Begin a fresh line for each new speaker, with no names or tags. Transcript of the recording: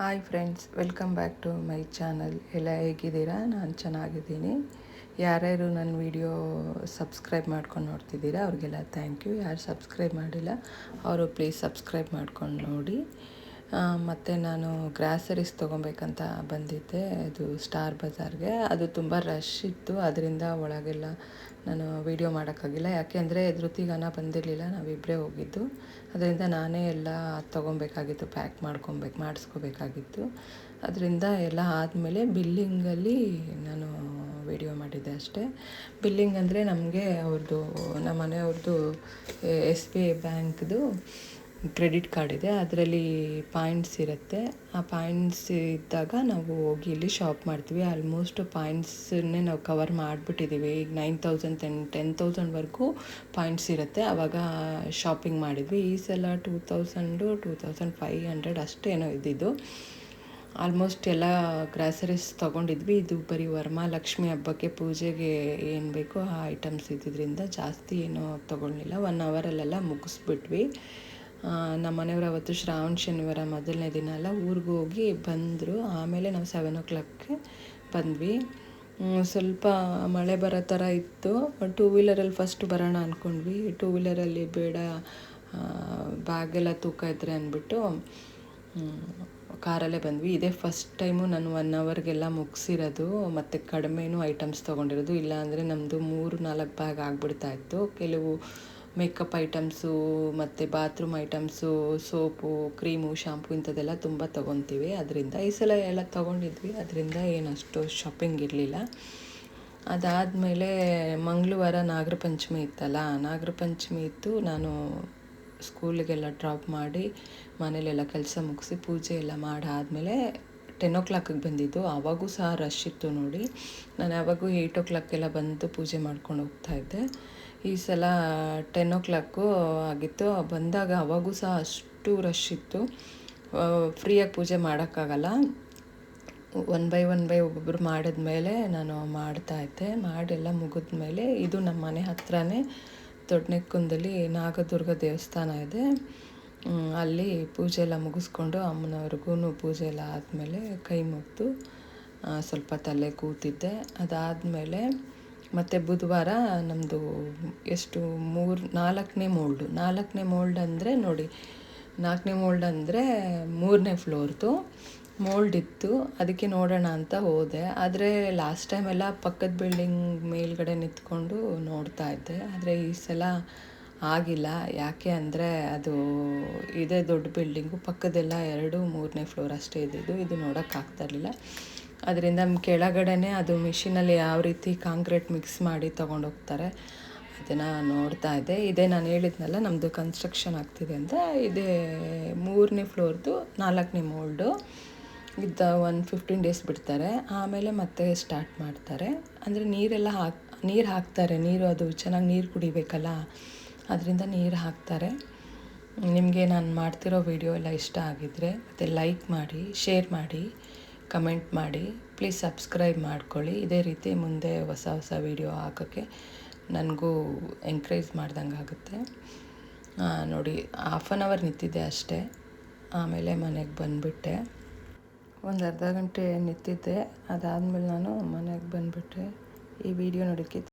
Hi friends welcome back to my channel ಎಲ್ಲ ಹೇಗಿದ್ದೀರಾ? ನಾನು ಚೆನ್ನಾಗಿದ್ದೀನಿ. ಯಾರ್ಯಾರು ನನ್ನ ವಿಡಿಯೋ ಸಬ್ಸ್ಕ್ರೈಬ್ ಮಾಡ್ಕೊಂಡು ನೋಡ್ತಿದ್ದೀರಾ, ಅವ್ರಿಗೆಲ್ಲ ಥ್ಯಾಂಕ್ ಯು ಯಾರು ಸಬ್ಸ್ಕ್ರೈಬ್ ಮಾಡಿಲ್ಲ, ಅವರು ಪ್ಲೀಸ್ ಸಬ್ಸ್ಕ್ರೈಬ್ ಮಾಡ್ಕೊಂಡು ನೋಡಿ. ಮತ್ತು ನಾನು ಗ್ರಾಸರೀಸ್ ತೊಗೊಬೇಕಂತ ಬಂದಿದ್ದೆ. ಅದು ಸ್ಟಾರ್ ಬಜಾರ್ಗೆ ಅದು ತುಂಬ ರಶ್ ಇತ್ತು. ಅದರಿಂದ ಒಳಗೆಲ್ಲ ನಾನು ವೀಡಿಯೋ ಮಾಡೋಕ್ಕಾಗಿಲ್ಲ. ಯಾಕೆಂದರೆ ಧೃತಿಗನ ಬಂದಿರಲಿಲ್ಲ. ನಾವಿಬ್ಬರೇ ಹೋಗಿದ್ದು. ಅದರಿಂದ ನಾನೇ ಎಲ್ಲ ತೊಗೊಬೇಕಾಗಿತ್ತು. ಪ್ಯಾಕ್ ಮಾಡ್ಕೊಬೇಕು, ಮಾಡಿಸ್ಕೋಬೇಕಾಗಿತ್ತು. ಅದರಿಂದ ಎಲ್ಲ ಆದಮೇಲೆ ಬಿಲ್ಲಿಂಗಲ್ಲಿ ನಾನು ವಿಡಿಯೋ ಮಾಡಿದ್ದೆ ಅಷ್ಟೇ. ಬಿಲ್ಲಿಂಗ್ ಅಂದರೆ ನಮಗೆ ಅವ್ರದ್ದು ನಮ್ಮ ಮನೆಯವ್ರದ್ದು ಎಸ್ ಬಿ ಐ ಬ್ಯಾಂಕ್ದು ಕ್ರೆಡಿಟ್ ಕಾರ್ಡ್ ಇದೆ, ಅದರಲ್ಲಿ ಪಾಯಿಂಟ್ಸ್ ಇರುತ್ತೆ. ಆ ಪಾಯಿಂಟ್ಸ್ ಇದ್ದಾಗ ನಾವು ಹೋಗಿ ಇಲ್ಲಿ ಶಾಪ್ ಮಾಡ್ತೀವಿ. ಆಲ್ಮೋಸ್ಟ್ ಪಾಯಿಂಟ್ಸನ್ನೇ ನಾವು ಕವರ್ ಮಾಡಿಬಿಟ್ಟಿದ್ದೀವಿ. ಈಗ ನೈನ್ ತೌಸಂಡ್, ಟೆನ್ ಟೆನ್ ತೌಸಂಡ್ವರೆಗೂ ಪಾಯಿಂಟ್ಸ್ ಇರುತ್ತೆ. ಆವಾಗ ಶಾಪಿಂಗ್ ಮಾಡಿದ್ವಿ. ಈ ಸಲ two thousand, two thousand five hundred ಅಷ್ಟೇನೋ ಇದ್ದಿದ್ದು. ಆಲ್ಮೋಸ್ಟ್ ಎಲ್ಲ ಗ್ರಾಸರೀಸ್ ತೊಗೊಂಡಿದ್ವಿ. ಇದು ಬರೀ ವರಮಹಾಲಕ್ಷ್ಮಿ ಹಬ್ಬಕ್ಕೆ ಪೂಜೆಗೆ ಏನು ಬೇಕೋ ಆ ಐಟಮ್ಸ್ ಇದ್ದಿದ್ದರಿಂದ ಜಾಸ್ತಿ ಏನೂ ತೊಗೊಳ್ಳಿಲ್ಲ ಒನ್ ಅವರಲ್ಲೆಲ್ಲ ಮುಗಿಸ್ಬಿಟ್ವಿ. ನಮ್ಮ ಮನೆಯವರು ಅವತ್ತು ಶ್ರಾವಣ ಶನಿವಾರ ಮೊದಲನೇ ದಿನ ಅಲ್ಲ, ಊರಿಗೆ ಹೋಗಿ ಬಂದರು. ಆಮೇಲೆ ನಾವು ಸೆವೆನ್ ಓ ಕ್ಲಾಕ್ಗೆ ಬಂದ್ವಿ. ಸ್ವಲ್ಪ ಮಳೆ ಬರೋ ಥರ ಇತ್ತು. ಟೂ ವೀಲರಲ್ಲಿ ಫಸ್ಟ್ ಬರೋಣ ಅಂದ್ಕೊಂಡ್ವಿ ಟೂ ವೀಲರಲ್ಲಿ ಬೇಡ ಬ್ಯಾಗೆಲ್ಲ ತೂಕ ಇದ್ರೆ ಅಂದ್ಬಿಟ್ಟು ಕಾರಲ್ಲೇ ಬಂದ್ವಿ. ಇದೇ ಫಸ್ಟ್ ಟೈಮು ನಾನು ಒನ್ ಅವರ್ಗೆಲ್ಲ ಮುಗಿಸಿರೋದು. ಮತ್ತು ಕಡಿಮೆನೂ ಐಟಮ್ಸ್ ತೊಗೊಂಡಿರೋದು. ಇಲ್ಲಾಂದರೆ ನಮ್ಮದು ಮೂರು ನಾಲ್ಕು ಬ್ಯಾಗ್ ಆಗಿಬಿಡ್ತಾಯಿತ್ತು ಕೆಲವು ಮೇಕಪ್ ಐಟಮ್ಸು ಮತ್ತು bathroom items, soap, cream, shampoo ಇಂಥದ್ದೆಲ್ಲ ತುಂಬ ತೊಗೊತೀವಿ. ಅದರಿಂದ ಈ ಸಲ ಎಲ್ಲ ತೊಗೊಂಡಿದ್ವಿ. ಅದರಿಂದ ಏನಷ್ಟು ಶಾಪಿಂಗ್ ಇರಲಿಲ್ಲ. ಅದಾದಮೇಲೆ ಮಂಗಳವಾರ ನಾಗರ ಪಂಚಮಿ ಇತ್ತಲ್ಲ ನಾಗರ ಪಂಚಮಿ ಇತ್ತು. ನಾನು ಸ್ಕೂಲಿಗೆಲ್ಲ ಡ್ರಾಪ್ ಮಾಡಿ ಮನೇಲೆಲ್ಲ ಕೆಲಸ ಮುಗಿಸಿ ಪೂಜೆ ಎಲ್ಲ ಮಾಡಾದಮೇಲೆ ಟೆನ್ ಓ ಕ್ಲಾಕಿಗೆ ಬಂದಿದ್ದು. ಆವಾಗೂ ಸಹ ರಶ್ ಇತ್ತು ನೋಡಿ. ನಾನು ಯಾವಾಗೂ ಏಯ್ಟ್ ಓ ಕ್ಲಾಕೆಲ್ಲ ಬಂದು ಪೂಜೆ ಮಾಡ್ಕೊಂಡು ಹೋಗ್ತಾಯಿದ್ದೆ ಈ ಸಲ ಟೆನ್ ಓ ಕ್ಲಾಕು ಆಗಿತ್ತು. ಬಂದಾಗ ಅವಾಗೂ ಸಹ ಅಷ್ಟು ರಶ್ ಇತ್ತು. ಫ್ರೀಯಾಗಿ ಪೂಜೆ ಮಾಡೋಕ್ಕಾಗಲ್ಲ. ಒನ್ ಬೈ ಒನ್ ಬೈ ಒಬ್ಬೊಬ್ಬರು ಮಾಡಿದ್ಮೇಲೆ ನಾನು ಮಾಡ್ತಾಯಿದ್ದೆ ಮಾಡೆಲ್ಲ, ಮುಗಿದ್ಮೇಲೆ ಇದು ನಮ್ಮ ಮನೆ ಹತ್ರನೇ ದೊಡ್ಡನೆಕ್ಕುಂದಲ್ಲಿ ನಾಗದುರ್ಗ ದೇವಸ್ಥಾನ ಇದೆ. ಅಲ್ಲಿ ಪೂಜೆ ಎಲ್ಲ ಮುಗಿಸ್ಕೊಂಡು ಅಮ್ಮನವ್ರಿಗೂ ಪೂಜೆ ಎಲ್ಲ ಆದಮೇಲೆ ಕೈ ಮುಗಿದು ಸ್ವಲ್ಪ ತಲೆ ಕೂತಿದ್ದೆ. ಅದಾದಮೇಲೆ ಮತ್ತು ಬುಧವಾರ ನಮ್ಮದು ಎಷ್ಟು, ಮೂರು, ನಾಲ್ಕನೇ ಮೋಲ್ಡು ನಾಲ್ಕನೇ ಮೋಲ್ಡ್ ಅಂದರೆ ನೋಡಿ, ನಾಲ್ಕನೇ ಮೋಲ್ಡ್ ಅಂದರೆ ಮೂರನೇ ಫ್ಲೋರ್ದು ಮೋಲ್ಡ್ ಇತ್ತು, ಅದಕ್ಕೆ ನೋಡೋಣ ಅಂತ ಹೋದೆ. ಆದರೆ ಲಾಸ್ಟ್ ಟೈಮ್ ಎಲ್ಲ ಪಕ್ಕದ ಬಿಲ್ಡಿಂಗ್ ಮೇಲ್ಗಡೆ ನಿಂತ್ಕೊಂಡು ನೋಡ್ತಾ ಇದ್ದೆ. ಆದರೆ ಈ ಸಲ ಆಗಿಲ್ಲ. ಯಾಕೆ ಅಂದರೆ ಅದು ಇದೇ ದೊಡ್ಡ ಬಿಲ್ಡಿಂಗು ಪಕ್ಕದೆಲ್ಲ ಎರಡು ಮೂರನೇ ಫ್ಲೋರ್ ಅಷ್ಟೇ ಇದ್ದಿದ್ದು. ಇದು ನೋಡೋಕ್ಕಾಗ್ತಾ ಇರಲಿಲ್ಲ. ಅದರಿಂದ ಕೆಳಗಡೆನೇ ಅದು ಮಿಷಿನಲ್ಲಿ ಯಾವ ರೀತಿ ಕಾಂಕ್ರೀಟ್ ಮಿಕ್ಸ್ ಮಾಡಿ ತೊಗೊಂಡೋಗ್ತಾರೆ, ಅದನ್ನು ನೋಡ್ತಾ ಇದ್ದೆ. ಇದೇ ನಾನು ಹೇಳಿದ್ನಲ್ಲ ನಮ್ಮದು ಕನ್ಸ್ಟ್ರಕ್ಷನ್ ಆಗ್ತಿದೆ ಅಂತ. ಇದೇ ಮೂರನೇ ಫ್ಲೋರ್ದು ನಾಲ್ಕನೇ ಮೋಲ್ಡು ಇದ್ದ ಒಂದು ಫಿಫ್ಟೀನ್ ಡೇಸ್ ಬಿಡ್ತಾರೆ. ಆಮೇಲೆ ಮತ್ತೆ ಸ್ಟಾರ್ಟ್ ಮಾಡ್ತಾರೆ. ಅಂದರೆ ನೀರೆಲ್ಲ ಹಾಕಿ, ನೀರು ಹಾಕ್ತಾರೆ. ನೀರು ಅದು ಚೆನ್ನಾಗಿ ನೀರು ಕುಡಿಬೇಕಲ್ಲ, ಅದರಿಂದ ನೀರು ಹಾಕ್ತಾರೆ. ನಿಮಗೆ ನಾನು ಮಾಡ್ತಿರೋ ವಿಡಿಯೋ ಎಲ್ಲ ಇಷ್ಟ ಆಗಿದ್ದರೆ ಮತ್ತು ಲೈಕ್ ಮಾಡಿ ಶೇರ್ ಮಾಡಿ. ಕಮೆಂಟ್ ಮಾಡಿ. ಪ್ಲೀಸ್ ಸಬ್ಸ್ಕ್ರೈಬ್ ಮಾಡ್ಕೊಳ್ಳಿ. ಇದೇ ರೀತಿ ಮುಂದೆ ಹೊಸ ಹೊಸ ವೀಡಿಯೋ ಹಾಕೋಕ್ಕೆ ನನಗೂ ಎಂಕ್ರೇಜ್ ಮಾಡ್ದಂಗೆ ಆಗುತ್ತೆ. ನೋಡಿ ಹಾಫ್ ಆನ್ ಅವರ್ ನಿಂತಿದ್ದೆ ಅಷ್ಟೇ. ಆಮೇಲೆ ಮನೆಗೆ ಬಂದುಬಿಟ್ಟೆ. ಒಂದು ಅರ್ಧ ಗಂಟೆ ನಿಂತಿದ್ದೆ. ಅದಾದಮೇಲೆ ನಾನು ಮನೆಗೆ ಬಂದುಬಿಟ್ಟೆ. ಈ ವಿಡಿಯೋ ನೋಡೋಕ್ಕೆ